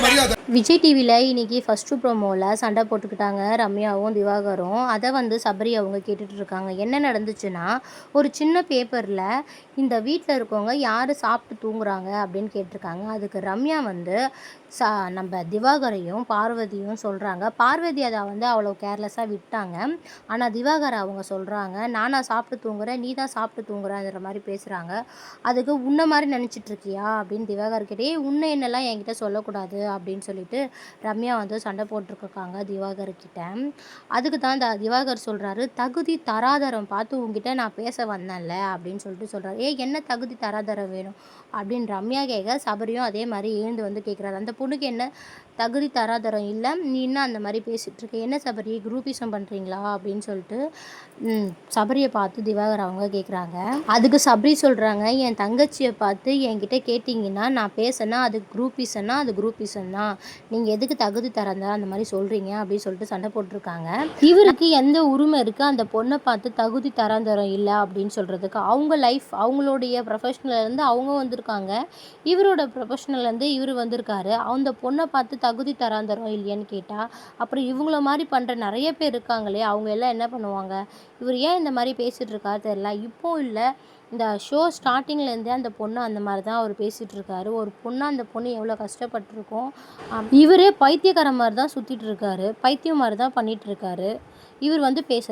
Mariota. Vijay டிவியில் இன்னைக்கு first ப்ரோமோவில் சண்டை போட்டுக்கிட்டாங்க ரம்யாவும் திவாகரும். அதை வந்து சபரி அவங்க கேட்டுட்டு இருக்காங்க. என்ன நடந்துச்சுன்னா ஒரு சின்ன பேப்பரில் இந்த வீட்டில் இருக்கவங்க யார் சாப்பிட்டு தூங்குறாங்க அப்படின்னு கேட்டிருக்காங்க. அதுக்கு ரம்யா வந்து சா நம்ம திவாகரையும் பார்வதியும் சொல்கிறாங்க பார்வதி அதை வந்து அவ்வளோ கேர்லெஸ்ஸாக விட்டாங்க. ஆனால் திவாகர் அவங்க சொல்கிறாங்க நானா சாப்பிட்டு தூங்குறேன் நீ தான் சாப்பிட்டு தூங்குறேன்ற மாதிரி பேசுகிறாங்க அதுக்கு உன்னை மாதிரி நினச்சிட்டு இருக்கியா? அப்படின்னு திவாகர் கிட்டே உன்னை என்னெல்லாம் என்கிட்ட சொல்லக்கூடாது அப்படின்னு சொல்லி சொல்லிட்டு ரம்யா வந்து சண்டை போட்டிருக்காங்க திவாகர் கிட்ட அதுக்கு தான் இந்த திவாகர் சொல்கிறாரு தகுதி தராதரம் பார்த்து உங்ககிட்ட நான் பேச வந்தேன்ல அப்படின்னு சொல்லிட்டு சொல்கிறாரு ஏ என்ன தகுதி தராதரம் வேணும்? அப்படின்னு ரம்யா கேட்க சபரியும் அதே மாதிரி எழுந்து வந்து கேட்குறாரு. அந்த பொண்ணுக்கு என்ன தகுதி தராதரம் இல்லை? நீ இன்னும் அந்த மாதிரி பேசிகிட்டு இருக்க. என்ன சபரி குரூப்பிசம் பண்ணுறீங்களா அப்படின்னு சொல்லிட்டு சபரியை பார்த்து திவாகர் அவங்க கேட்குறாங்க. அதுக்கு சபரி சொல்கிறாங்க என் தங்கச்சியை பார்த்து என்கிட்ட கேட்டிங்கன்னா நான் பேசினா அது குரூப்பிசன்னா அது குரூப்பிசன் தான். நீங்கள் எதுக்கு தகுதி தரந்தா அந்த மாதிரி சொல்கிறீங்க அப்படின்னு சொல்லிட்டு சண்டை போட்டிருக்காங்க. இவருக்கு எந்த உரிமை இருக்குது அந்த பொண்ணை பார்த்து தகுதி தராந்தரம் இல்லை அப்படின்னு சொல்கிறதுக்கு அவங்க லைஃப் அவங்களுடைய ப்ரொஃபஷ்னல்லேருந்து அவங்க வந்திருக்காங்க. இவரோட ப்ரொஃபஷ்னல்லேருந்து இவர் வந்திருக்காரு. அந்த பொண்ணை பார்த்து தகுதி தராந்தரம் இல்லையான்னு கேட்டால் அப்புறம் இவங்கள மாதிரி பண்ணுற நிறைய பேர் இருக்காங்களே அவங்க எல்லாம் என்ன பண்ணுவாங்க? இவர் ஏன் இந்த மாதிரி பேசிகிட்டு இருக்காரு தெரியல. இப்போ இல்லை இந்த ஷோ ஸ்டார்டிங்லேருந்தே அந்த பொண்ணு அந்த மாதிரி தான் அவர் பேசிகிட்ருக்காரு ஒரு பொண்ணு அந்த பொண்ணு எவ்வளோ கஷ்டப்பட்டிருக்கோம்? இவரே பைத்தியக்கார மாதிரி தான் சுற்றிட்டுருக்காரு பைத்தியம் மாதிரி தான் பண்ணிகிட்ருக்காரு இவர் வந்து பேசுகிறார்